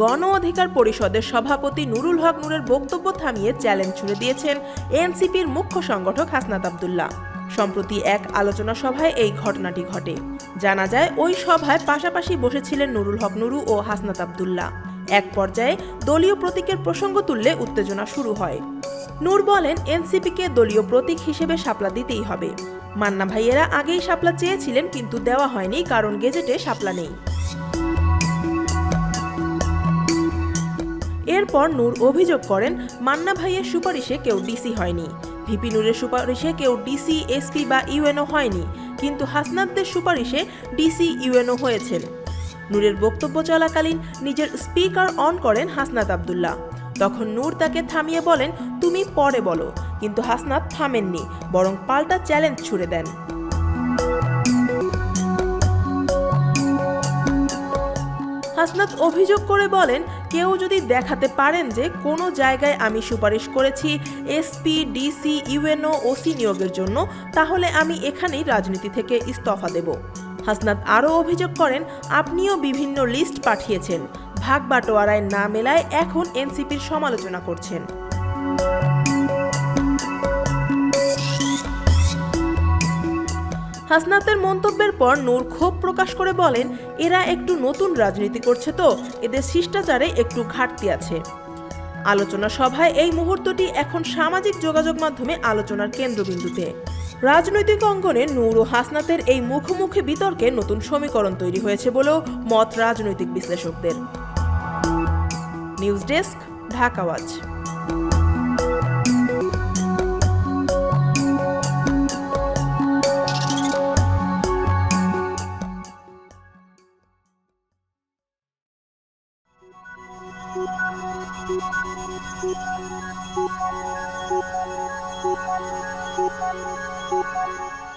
গণ অধিকার পরিষদের সভাপতি নুরুল হক নূরের বক্তব্য থামিয়ে চ্যালেঞ্জ ছুড়ে দিয়েছেন এনসিপির মুখ্য সংগঠক হাসনাত আবদুল্লাহ। সম্প্রতি এক আলোচনা সভায় এই ঘটনাটি ঘটে। জানা যায়, ওই সভায় পাশাপাশি বসেছিলেন নুরুল হক নুরু ও হাসনাত আবদুল্লাহ। এক পর্যায়ে দলীয় প্রতীকের প্রসঙ্গ তুললে উত্তেজনা শুরু হয়। নূর বলেন, এনসিপিকে দলীয় প্রতীক হিসেবে শাপলা দিতেই হবে। মান্না ভাইয়েরা আগেই শাপলা চেয়েছিলেন, কিন্তু দেওয়া হয়নি কারণ গেজেটে শাপলা নেই। এরপর নূর অভিযোগ করেন, মান্না ভাইয়ের সুপারিশে কেউ ডিসি হয়নি। ভিপি নূরের সুপারিশে কেউ ডিসি, এসপি বা ইউএনও হয়নি, কিন্তু হাসনাতদের সুপারিশে ডিসি, ইউএনও হয়েছেন। নূরের বক্তব্য চলাকালীন নিজের স্পিকার অন করেন হাসনাত আবদুল্লাহ। তখন নূর তাকে থামিয়ে বলেন, তুমি পরে বলো। কিন্তু হাসনাত থামেননি, বরং পাল্টা চ্যালেঞ্জ ছুড়ে দেন। হাসনাত অভিযোগ করে বলেন, কেউ যদি দেখাতে পারেন যে কোনো জায়গায় আমি সুপারিশ করেছি এসপি ডিসি ইউএনও ওসি নিয়োগের জন্য, তাহলে আমি এখানেই রাজনীতি থেকে ইস্তফা দেব। হাসনাত আরও অভিযোগ করেন, আপনিও বিভিন্ন লিস্ট পাঠিয়েছেন। ভাগ বাটোয়ারায় না মেলায় এখন এনসিপির সমালোচনা করছেন। হাসনাতের মন্তব্যের পর নূর ক্ষোভ প্রকাশ করে বলেন, এরা একটু নতুন রাজনীতি করছে তো, এদের শিষ্টাচারে একটু ঘাটতি আছে। আলোচনা সভায় এই মুহূর্তটি এখন সামাজিক যোগাযোগ মাধ্যমে আলোচনার কেন্দ্রবিন্দুতে। রাজনৈতিক অঙ্গনে নূর ও হাসনাতের এই মুখোমুখি বিতর্কে নতুন সমীকরণ তৈরি হয়েছে বলেও মত রাজনৈতিক বিশ্লেষকদের। News desk, Dhaka Thank you.